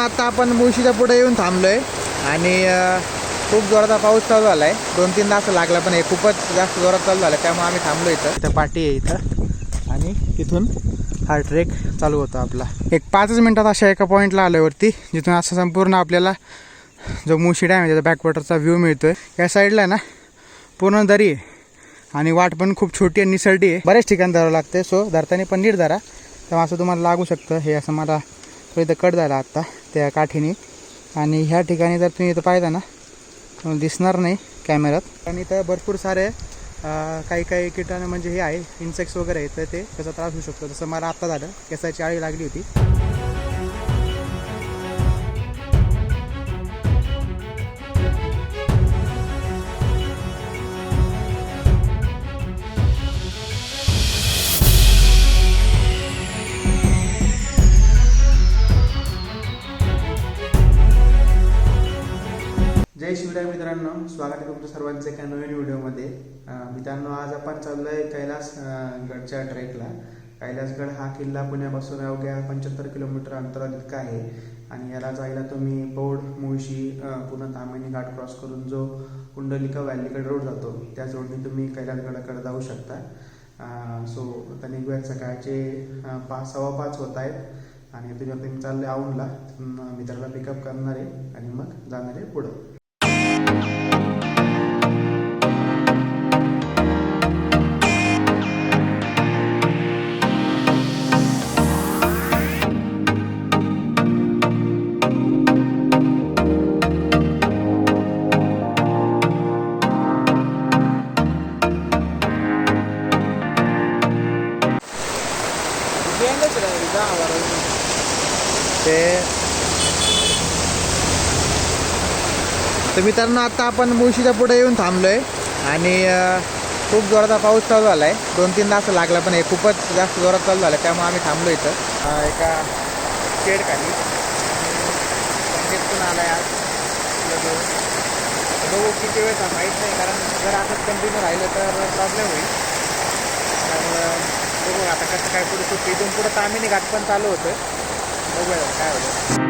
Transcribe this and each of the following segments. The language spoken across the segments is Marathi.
आता आपण मुळशीच्या पुढे येऊन थांबलोय. आणि खूप जोराचा पाऊस चालू झाला आहे दोन तीन तास लागला पण हे खूपच जास्त जोरात चालू झालं त्यामुळे आम्ही थांबलो इथं. इथं पाठी आहे इथं. आणि तिथून हा ट्रेक चालू होता आपला. एक पाचच मिनटात अशा एका पॉईंटला आल्यावरती जिथून असं संपूर्ण आपल्याला जो मुळशी डॅम आहे त्याचा बॅकवॉटरचा व्ह्यू मिळतोय. या साईडला ना पूर्ण दरी आहे. आणि वाट पण खूप छोटी आणि निसरडी आहे. बऱ्याच ठिकाणी धरावं लागते सो धरताना पण नीट धरा. तेव्हा असं तुम्हाला लागू शकतं. हे असं मला तो इथं कट झाला आत्ता त्या काठीने. आणि ह्या ठिकाणी जर तुम्ही इथं पाहिलं ना दिसणार नाही कॅमेऱ्यात. आणि इथं भरपूर सारे काही काही कीटाणू म्हणजे हे आहे इन्सेक्ट्स वगैरे आहे तर ते त्याचा त्रास होऊ शकतो. जसं मला आत्ता झालं केसाची आळी लागली होती. मित्रांनो स्वागत आहे तुमचं सर्वांचं एका नवीन व्हिडिओमध्ये. मित्रांनो आज आपण चाललो आहे कैलासगडच्या ट्रेकला. कैलासगड हा किल्ला पुण्यापासून अवघ्या पंच्याहत्तर किलोमीटर अंतरात इतका आहे. आणि याला जायला तुम्ही बौड मुळशी अं, पुन्हा तामिनी घाट क्रॉस करून जो कुंडलिका व्हॅलीकडे रोड जातो त्याच रोडने तुम्ही कैलासगडाकडे जाऊ शकता. सो आता निघूयात सकाळचे पाच सव्वा पाच होत आहेत. आणि तुम्ही आता मी चाललोय औंधला मित्राला पिकअप करणार आहे. आणि मग जाणार आहे पुढं. ते तर मित्रांनो आता आपण मुळशीच्या पुढे येऊन थांबलोय. आणि खूप जोराचा पाऊस चालू झाला आहे दोन तीन तास लागला पण हे खूपच जास्त जोरात चालू झालं त्यामुळे आम्ही थांबलो इथं. एका शेड खाली. संकेत पण आला आहे आज बघू किती वेळ माहीत नाही कारण जर असंच कंटिन्यू राहिलं तर प्रॉब्लेम होईल. त्यामुळं बघू आता कसं काय पुढे सुट्टी इथून पुढं तामिनी घाट पण चालू होतं. बघूया काय होतं.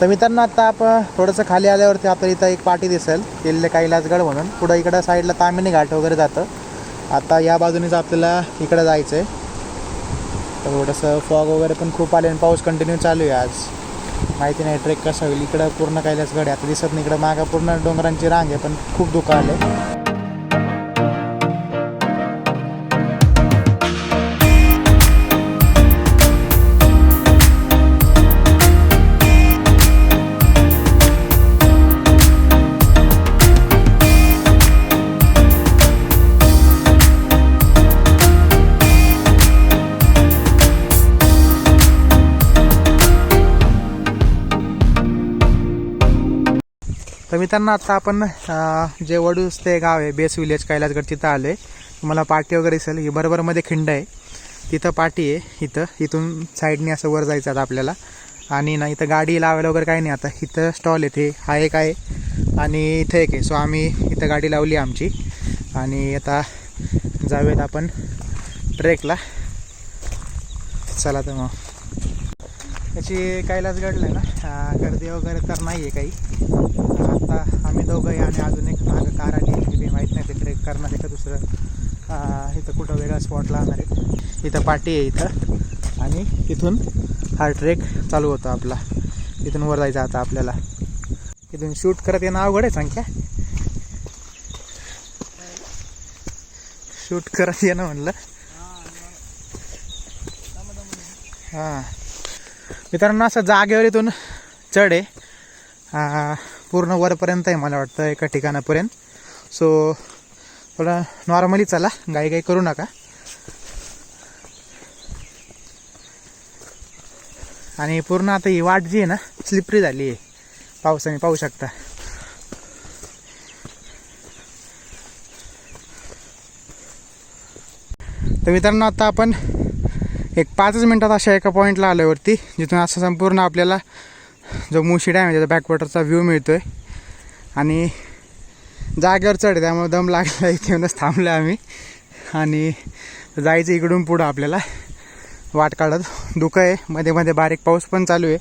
तर मित्रांनो आता आपण थोडंसं खाली आल्यावरती आपल्याला इथं एक पाटी दिसेल. किल्ले कैलासगड म्हणून. पुढं इकडं साईडला तामिनी घाट वगैरे जातं. आता या बाजूनेच आपल्याला इकडं जायचं आहे तर थोडंसं फॉग वगैरे पण खूप आले आणि पाऊस कंटिन्यू चालू आहे आज. माहिती नाही ट्रेक कसा होईल. इकडं पूर्ण कैलास गड आता दिसत नाही इकडं मागं पूर्ण डोंगरांची रांग आहे पण खूप धुकं आले मित्रांनो आता आपण जे वडूस ते गाव आहे बेस विलेज कैलासगड तिथं आलो आहे तुम्हाला पाटी वगैरे दिसेल. ही बरोबरमध्ये खिंड आहे. तिथं पाटी आहे. इथं इथून साईडने असं वर जायचं आता आपल्याला. आणि ना इथं गाडी लावायला वगैरे काही नाही आता. इथं स्टॉल येते हा एक आहे. आणि इथं एक आहे. सो आम्ही इथं गाडी लावली आमची. आणि आता जाऊयात आपण ट्रेकला. चला तर मग. त्याची कैलासगडला आहे ना गर्दी वगैरे तर नाही आहे काही. दोघं आहे आणि अजून एक मागं कार आली की मी माहीत नाही ते ट्रेक करणार आहे का दुसरं? इथं कुठं वेगळा स्पॉट लागणार आहे. इथं पाटी आहे इथं. आणि इथून हा ट्रेक चालू होता आपला. इथून वर जायचं आता आपल्याला. इथून शूट करत येणं अवघड आहे संख्या. शूट करत येणं म्हणलं. हां. मित्रांनो असं जागेवर इथून चढ आहे. पूर्ण वरपर्यंत आहे मला वाटतं एका ठिकाणापर्यंत. सो थोडं नॉर्मली चला गाई गाई करू नका. आणि पूर्ण आता ही वाट जी आहे ना स्लिपरी झाली आहे. पावसाने पाहू शकता. तर मित्रांनो आता आपण एक पाचच मिनिटात अशा एका पॉईंटला आल्यावरती जिथून असं संपूर्ण आपल्याला जो मुशी डॅम आहे त्याचा बॅकवॉटरचा व्ह्यू मिळतो आहे आणि जागेवर चढ त्यामुळे दम लागला इथे येऊनच थांबलो आम्ही. आणि जायचं इकडून पुढं आपल्याला. वाट काढत धुकं आहे मध्ये मध्ये बारीक पाऊस पण चालू आहे.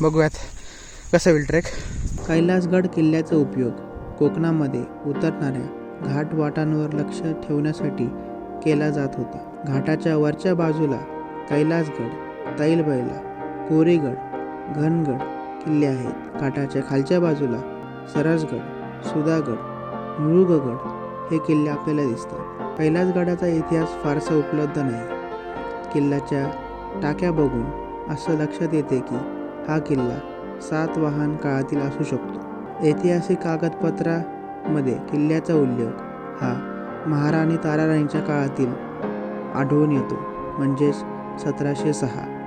बघूयात कसं होईल ट्रेक कैलासगड किल्ल्याचा उपयोग कोकणामध्ये उतरणाऱ्या घाट वाटांवर लक्ष ठेवण्यासाठी केला जात होता. घाटाच्या वरच्या बाजूला कैलासगड तैलबैला कोरेगड घनगड किल्ले आहेत. काठाच्या खालच्या बाजूला सरसगड सुधागड मुरुगगड हे किल्ले आपल्याला दिसतात. कैलासगडाचा इतिहास फारसा उपलब्ध नाही. किल्ल्याच्या टाक्या बघून असं लक्षात येते की हा किल्ला सातवाहन काळातील असू शकतो. ऐतिहासिक कागदपत्रामध्ये किल्ल्याचा उल्लेख हा महाराणी ताराराणीच्या काळातील आढळून येतो. म्हणजेच सतराशे सहा.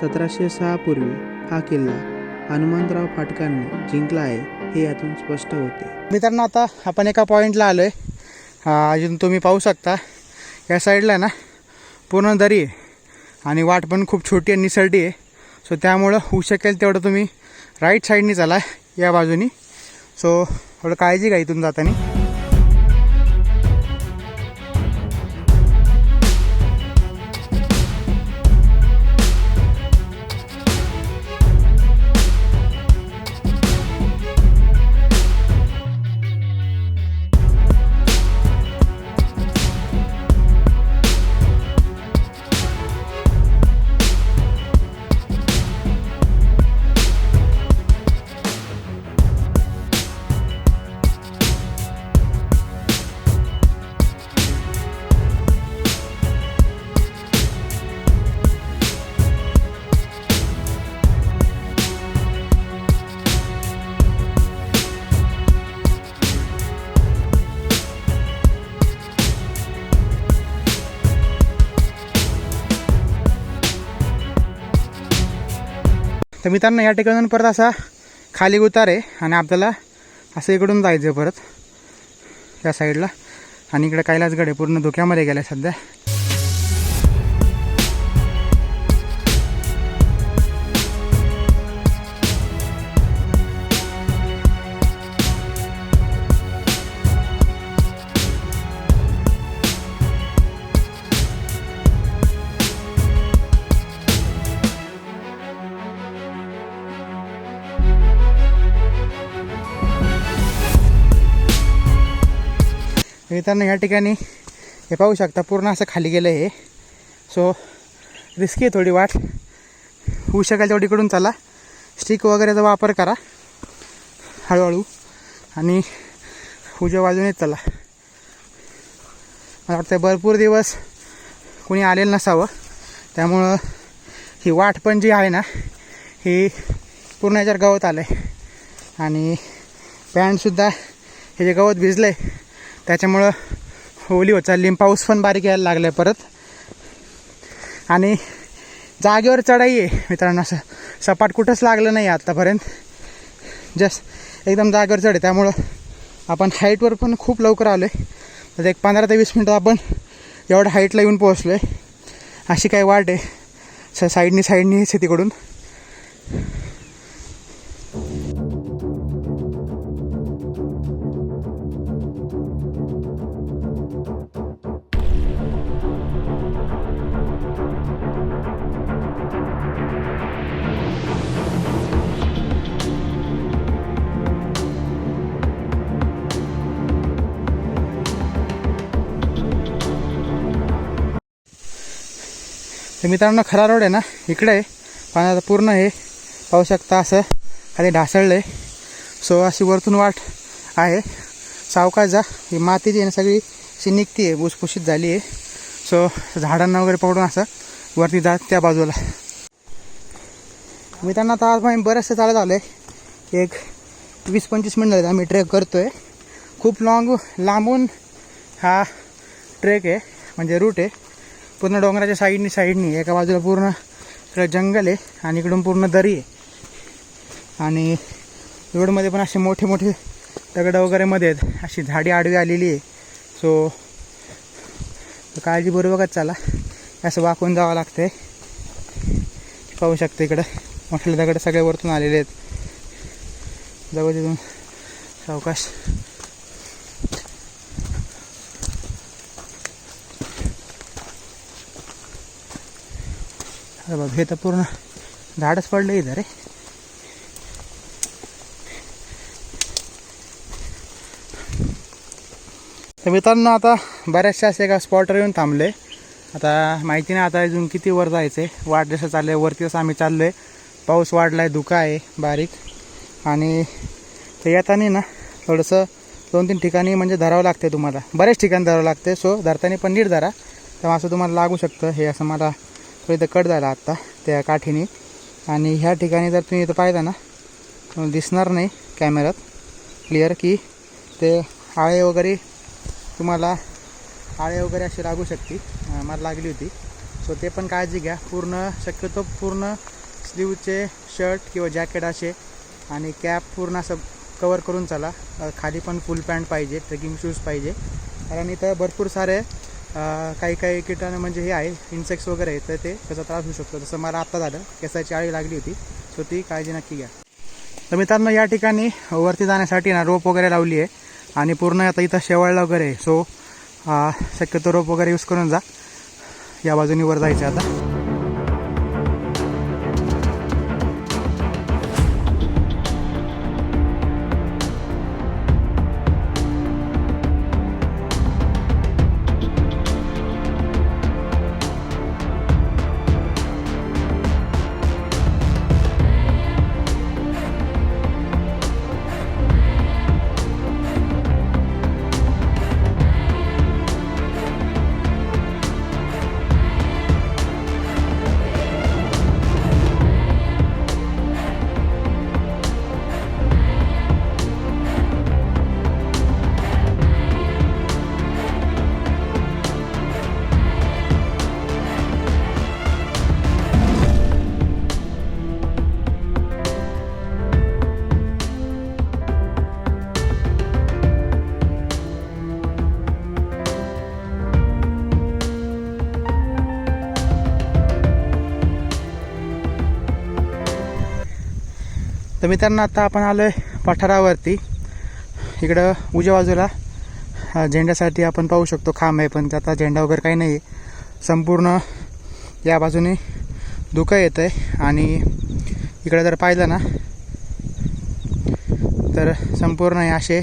सतराशे सहा पूर्वी हा किल्ला हनुमंतराव फाटकांनी जिंकला आहे हे यातून स्पष्ट होते. मित्रांनो आता आपण एका पॉईंटला आलो आहे अजून तुम्ही पाहू शकता. या साईडला ना पूर्ण दरी आहे आणि वाट पण खूप छोटी आणि निसरडी आहे. सो त्यामुळं होऊ शकेल तेवढं तुम्ही राईट साईडनी चला या बाजूनी. सो थोडं काळजी घ्या इथून जाताना. तर मित्रांनो या ठिकाणून परत असा खाली उतार आहे आणि आपल्याला असं इकडून जायचं आहे परत या साईडला. आणि इकडे कैलासगड आहे पूर्ण धुक्यामध्ये गेला आहे सध्या. मित्रांनो या ठिकाणी हे पाहू शकता पूर्ण असं खाली गेलं आहे. सो रिस्की आहे थोडी वाट. होऊ शकेल तेवढीकडून चला. स्टिक वगैरेचा वापर करा. हळूहळू. आणि उजव्या येत चला. मला वाटतं भरपूर दिवस कोणी आलेलं नसावं. त्यामुळं ही वाट पण जी आहे ना ही पूर्ण याच्यावर गवत आलं आहे आणि पॅन्टसुद्धा हे जे गवत भिजलं आहे त्याच्यामुळं ओली होत चालली. पाऊस पण बारीक यायला लागला आहे परत. आणि जागेवर चढाई आहे मित्रांनो. असं सपाट कुठंच लागलं नाही आत्तापर्यंत जस्ट एकदम जागेवर चढ आहे. त्यामुळं आपण हाईटवर पण खूप लवकर आलो आहे तर एक पंधरा ते वीस मिनटं आपण एवढ्या हाईटला येऊन पोहोचलो आहे अशी काही वाट आहे. स साईडनी साईडनी तिकडून. तर मित्रांनो खरा रोड आहे ना? इकडे आहे. पण आता पूर्ण हे पाहू शकता असं. खाली ढासळलं आहे सो अशी वरतून वाट आहे. सावकाश जा ही माती जी आहे ना सगळी अशी निघती आहे. भुसभुशीत झाली आहे. सो झाडांना वगैरे पकडून असं वरती जात त्या बाजूला. मित्रांनो आता आज आम्ही बरंचसं चालत आलो आहे एक वीस पंचवीस मिनिट झाले आम्ही ट्रेक करतो आहे खूप लाँग लांबून हा ट्रेक आहे. म्हणजे रूट आहे. पूर्ण डोंगराच्या साईडनी साईडनी. एका बाजूला पूर्ण इकडं जंगल आहे आणि इकडून पूर्ण दरी आहे. आणि रोडमध्ये पण असे मोठे मोठे दगड वगैरे मध्ये आहेत. अशी झाडी आडवी आलेली आहे. सो काळजीपूर्वकच चाला. असं वाकून जावं लागतंय. पाहू शकते इकडं. मोठे दगड सगळे वरतून आलेले आहेत. जवळ तिथून सावकाश. बाबा हे तर पूर्ण झाडच पडलं इथं रे. तर मित्रांनो आता बऱ्याचशा असे एका स्पॉटवर येऊन थांबले. आता माहिती नाही आता अजून किती वर जायचं आहे वाट जसं चाललं आहे वरती जसं आम्ही चाललो आहे पाऊस वाढला आहे धुका आहे बारीक. आणि ते येताना ना थोडंसं दोन तीन ठिकाणी म्हणजे धरावं लागते तुम्हाला. बरेच ठिकाणी धरावं लागते सो धरताना पण नीट धरा. तर असं तुम्हाला लागू शकतं हे असं मला थोडं इथं कट झाला आत्ता त्या काठीने. आणि ह्या ठिकाणी जर तुम्ही इथं पाहिलं ना दिसणार नाही कॅमेऱ्यात. क्लिअर की ते आळे वगैरे तुम्हाला आळे वगैरे अशी लागू शकते मला लागली होती. सो ते पण काळजी घ्या. पूर्ण शक्यतो पूर्ण स्लीवचे शर्ट किंवा जॅकेट असे आणि कॅप पूर्ण असं कवर करून चला. खाली पण फुल पॅन्ट पाहिजे ट्रेकिंग शूज पाहिजे. कारण इथं भरपूर सारे काही काही कीटाणू म्हणजे हे आहे इन्सेक्ट्स वगैरे आहे तर ते त्याचा त्रास होऊ शकतो. जसं मला आत्ता झालं केसाची आळी लागली होती सो ती काळजी नक्की घ्या. तर मित्रांनो या ठिकाणी वरती जाण्यासाठी ना रोप वगैरे लावली आहे आणि पूर्ण आता इथं शेवाळला वगैरे आहे. सो शक्यतो रोप वगैरे यूज करून जा. या बाजूनी वर जायचं आता. तर मित्रांनो आता आपण आलो आहे पठारावरती. इकडं उजव्या बाजूला झेंड्यासाठी आपण पाहू शकतो खांब आहे पण त्याचा झेंडा वगैरे काही नाही आहे संपूर्ण या बाजूने धुकं येतं आहे आणि इकडं जर पाहिलं ना तर संपूर्ण हे असे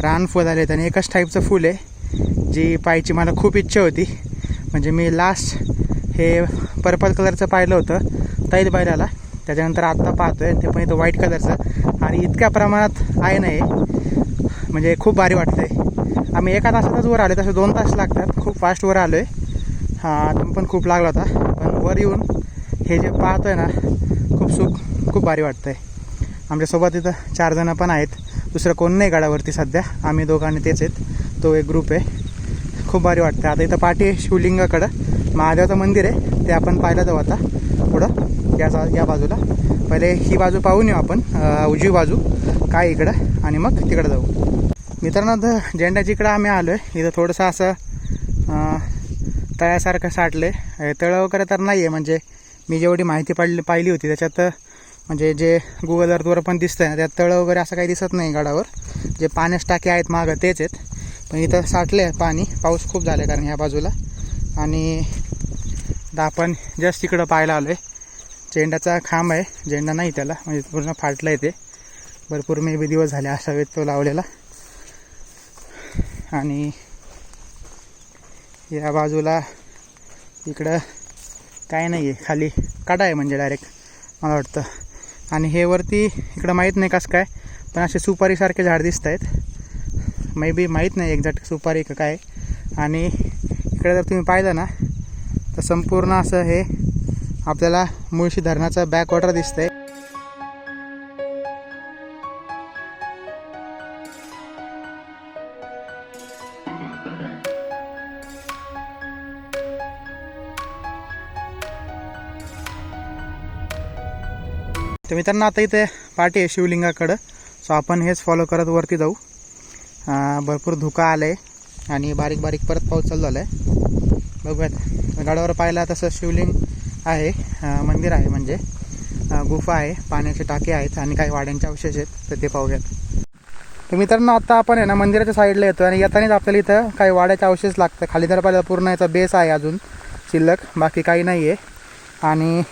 रान फुल आले आहेत आणि एकच टाईपचं फूल आहे जी पाहायची मला खूप इच्छा होती. म्हणजे मी लास्ट हे पर्पल कलरचं पाहिलं होतं तैल बैलाला त्याच्यानंतर आत्ता पाहतोय ते पण इथं व्हाईट कलरचं आणि इतक्या प्रमाणात आहे नाही म्हणजे खूप भारी वाटतंय. आम्ही एका तासातच वर आलो तसे दोन तास लागतात. खूप फास्ट वर आलो आहे हां दम पण खूप लागला होता. पण वर येऊन हे जे पाहतोय ना खूप सुख खूप भारी वाटतंय. आमच्यासोबत इथं चार जणं पण आहेत. दुसरं कोण नाही गडावरती सध्या. आम्ही दोघांनी तेच आहेत. तो एक ग्रुप आहे. खूप भारी वाटतं आता इथं पाठी आहे शिवलिंगाकडं. महादेवाचं मंदिर आहे. ते आपण पाहिलं जाऊ आता. पुढं. या जा या बाजूला. पहिले ही बाजू पाहून येऊ आपण. उजवी बाजू. काय इकडं आणि मग तिकडं जाऊ. मित्रांनो तर झेंड्याच्या इकडं आम्ही आलो आहे इथं थोडंसं असं तळ्यासारखं साठलं आहे तळं वगैरे तर नाही आहे म्हणजे मी जेवढी माहिती पाडली पाहिली होती त्याच्यात म्हणजे जे गुगल अर्थवर पण दिसतं आहे त्यात तळं वगैरे असं काही दिसत नाही गडावर. जे पाण्यास टाके आहेत मागं तेच आहेत. पण इथं साठले आहे पाणी. पाऊस खूप झाला आहे कारण ह्या बाजूला. आणि आपण जस्ट इकडं पाहायला आलो आहे झेंडाचा खांब आहे. झेंडा नाही त्याला म्हणजे पूर्ण फाटलं आहे ते. भरपूर मे बी दिवस झाले असा वेळ तो लावलेला. आणि या बाजूला इकडं काय नाही आहे खाली काटा आहे म्हणजे डायरेक्ट मला वाटतं. आणि हे वरती इकडं माहीत नाही कसं काय पण असे सुपारीसारखे झाड दिसत आहेत. मे बी माहीत नाही एक्झॅक्ट सुपारी का काय. आणि इकडे जर तुम्ही पाहिलं ना तर संपूर्ण असं हे आपल्याला मुळशी धरणाचं बॅकवॉटर दिसतंय. तर मित्रांनो आता इथे पाठी आहे शिवलिंगाकडं. सो आपण हेच फॉलो करत वरती जाऊ. भरपूर धुका आलं आहे आणि बारीक बारीक परत पाऊस चालू झाला आहे बघूयात. गडावर पाहिला तसं शिवलिंग आहे मंदिर आहे म्हणजे. गुफा आहे पाण्याचे टाके आहेत आणि काही वाड्यांचे अवशेष आहेत तर ते पाहूयात. तर मित्रांनो आता आपण आहे ना मंदिराच्या साईडला येतो आणि येतानाच आपल्याला इथं काही वाड्याचे अवशेष लागतं खाली तर पाहिलं पूर्ण याचा बेस आहे अजून शिल्लक. बाकी काही नाही आहे आणि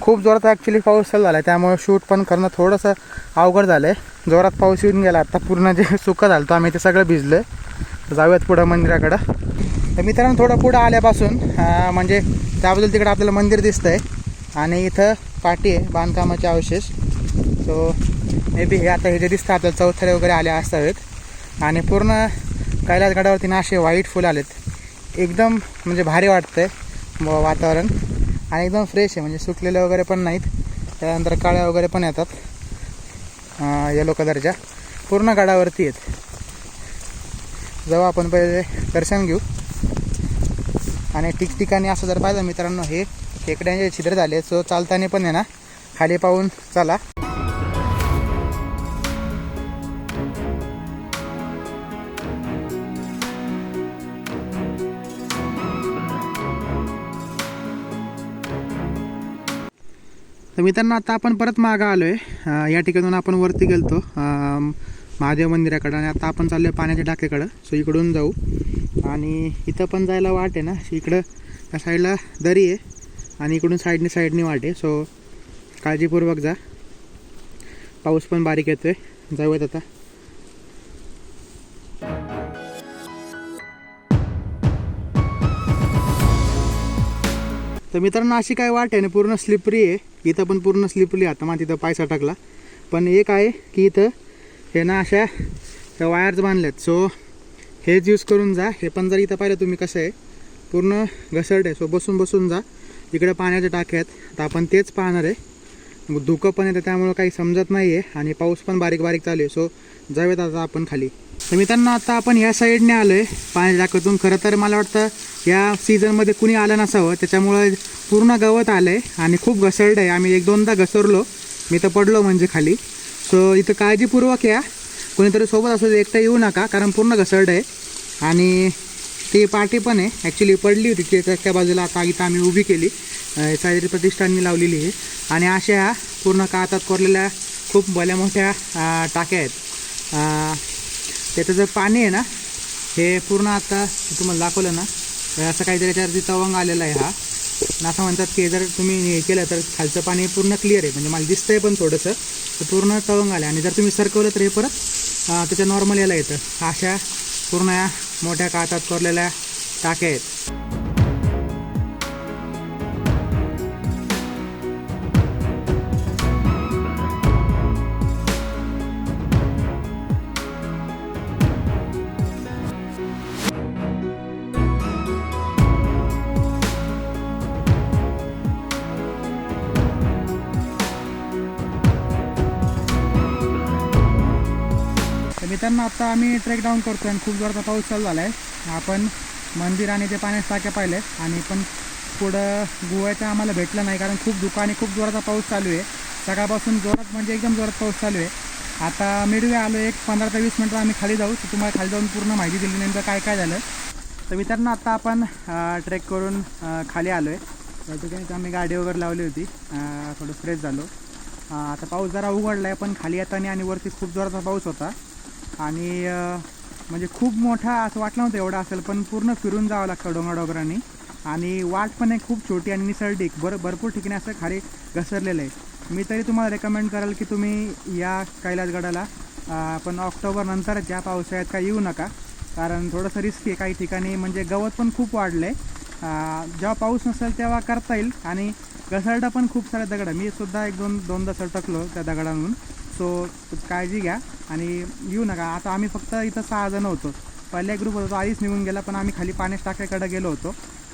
खूप जोरात ॲक्च्युली पाऊस चालू झाला आहे त्यामुळे शूट पण करणं थोडंसं अवघड झालं आहे जोरात पाऊस येऊन गेला. आता पूर्ण जे सुकं झालं होतं आम्ही ते सगळं भिजलं आहे जाऊयात पुढं मंदिराकडं. तर मित्रांनो थोडं पुढं आल्यापासून म्हणजे त्याबद्दल तिकडं आपल्याला मंदिर दिसतं आहे आणि इथं पाठी आहे बांधकामाचे अवशेष. सो मे बी हे आता हे जे दिसतं आपल्याला चौथरे वगैरे आले असावेत. आणि पूर्ण कैलासगडावरती ना असे व्हाईट फुल आलेत. एकदम म्हणजे भारी वाटतं आहे वातावरण. आणि एकदम फ्रेश आहे म्हणजे सुकलेले वगैरे पण नाहीत. त्यानंतर काळ्या वगैरे पण येतात. येलो कलरच्या पूर्ण गडावरती आहेत. जाऊ आपण पहिले दर्शन घेऊ. आणि ठिकठिकाणी असं जर पाहिलं मित्रांनो हे खेकड्यांचे छिद्र झाले. सो चालताना पण आहे ना? खाली पाहून चला. तर मित्रांनो आता आपण परत मागं आलो आहे या ठिकाणून आपण वरती गेलतो. महादेव मंदिराकडं आणि आता आपण चाललो आहे पाण्याच्या टाकेकडं. सो इकडून जाऊ. आणि इथं पण जायला वाट आहे ना. इकडं त्या साईडला दरी आहे आणि इकडून साईडने साईडने वाट आहे. सो काळजीपूर्वक जा. पाऊस पण बारीक येतोय. जाऊयात आता. तर मित्रांनो अशी काय वाट आहे ना? पूर्ण स्लिपरी आहे. इथं पण पूर्ण स्लिपरी आता मग तिथं पायसा टाकला पण एक आहे की इथं हे ना अशा वायर्स बांधल्यात. सो हेच यूज करून जा. हे पण जर इथं पाहिलं तुम्ही कसं आहे पूर्ण घसरट आहे. सो बसून बसून जा. इकडे पाण्याच्या टाक्या आहेत. तर आपण तेच पाहणार आहे. मग धुकं पण येतं त्यामुळं काही समजत नाही आहे आणि पाऊस पण बारीक बारीक चालू आहे. सो जाऊयात आता आपण खाली. तर मित्रांनो आता आपण ह्या साईडने आलो आहे पाण्याच्या टाक्यातून खरं तर मला वाटतं या सीझनमध्ये कुणी आलं नसावं. त्याच्यामुळं पूर्ण गवत आलं आहे आणि खूप घसरडं आहे. आम्ही एक दोनदा घसरलो. मी तर पडलो म्हणजे खाली. सो इथं काळजीपूर्वक या. कोणीतरी सोबत असं एकटं येऊ नका. कारण पूर्ण घसरड आहे. आणि ती पाठी पण आहे. ॲक्च्युली पडली होती. ती त्या बाजूला आता इथं आम्ही उभी केली. साजरी काहीतरी प्रतिष्ठाननी लावलेली आहे. आणि अशा ह्या पूर्ण कातात कोरलेल्या खूप भल्या मोठ्या टाक्या आहेत. त्याचं जर पाणी आहे ना हे पूर्ण आता तुम्हाला दाखवलं ना असं काहीतरी त्याच्यावरती तवंग आलेला आहे हा. असं म्हणतात की जर तुम्ही हे केलं तर खालचं पाणी पूर्ण क्लिअर आहे. म्हणजे मला दिसतंय पण थोडंसं तर पूर्ण तवंग आलं आणि जर तुम्ही सरकवलं तर हे परत त्याच्या नॉर्मल याला येतं. अशा पूर्ण या मोठ्या कातात कोरलेल्या टाकेत आहेत तर आता आम्ही ट्रेक डाऊन करतो आणि खूप जोराचा पाऊस चालू झाला आहे आपण मंदिर आणि ते पाण्याचे टाक्या पाहिले आणि पण पुढं गोव्याचं आम्हाला भेटलं नाही कारण खूप धुका आणि खूप जोराचा पाऊस चालू आहे. सकाळपासून जोरात म्हणजे एकदम जोरात पाऊस चालू आहे. आता मिडवे आलो एक पंधरा ते वीस मिनटं आम्ही खाली जाऊ. तर तुम्हाला खाली जाऊन पूर्ण माहिती दिली नेमकं काय काय झालं. तर मित्रांनो आता आपण ट्रेक करून खाली आलो आहे त्या ठिकाणी आम्ही गाडी वगैरे लावली होती. थोडं फ्रेश झालो. आता पाऊस जरा उघडला आहे पण खाली येताना आणि वरती खूप जोराचा पाऊस होता. आणि म्हणजे खूप मोठा असं वाटलं नव्हतं एवढा असेल पण पूर्ण फिरून जावं लागतं डोंगर डोंगरांनी आणि वाट पण आहे खूप छोटी आणि निसर्डिक बर भरपूर ठिकाणी असं खाली घसरलेलं आहे. मी तरी तुम्हाला रेकमेंड कराल की तुम्ही या कैलासगडाला पण ऑक्टोबर नंतरच या पावसाळ्यात काही येऊ नका. कारण थोडंसं रिस्की आहे काही ठिकाणी म्हणजे गवत पण खूप वाढलं आहे जेव्हा पाऊस नसेल तेव्हा करता येईल. आणि घसरडं पण खूप सारे दगड मी सुद्धा एक दोन दोनदा सरटकलो त्या दगडांवरून. सो काळजी घ्या आणि येऊ नका. आता आम्ही फक्त इथं सहा जण होतो. पहिल्या ग्रुप होतो तो आधीच निघून गेला पण आम्ही खाली पाण्यास टाक्याकडे गेलो होतो.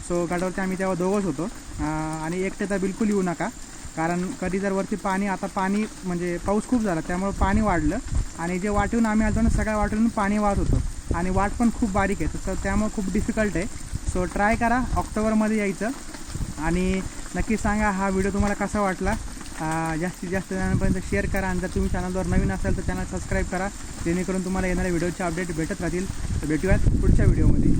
सो गडावरती आम्ही तेव्हा दोघंच होतो. आणि एकटे तर बिलकुल येऊ नका. कारण कधी जर वरती पाणी आता पाणी म्हणजे पाऊस खूप झाला त्यामुळे पाणी वाढलं. आणि जे वाटून आम्ही आलो ना सगळ्या वाटून पाणी वाहत होतो. आणि वाट पण खूप बारीक आहे तर त्यामुळे खूप डिफिकल्ट आहे. सो ट्राय करा ऑक्टोबरमध्ये यायचं. आणि नक्की सांगा हा व्हिडिओ तुम्हाला कसा वाटला. जास्तीत जास्त जणांपर्यंत शेअर करा आणि जर तुम्ही चॅनलवर नवीन असाल तर चॅनल सबस्क्राईब करा. जेणेकरून तुम्हाला येणाऱ्या व्हिडिओचे अपडेट भेटत राहतील. तर भेटूयात पुढच्या व्हिडिओमध्ये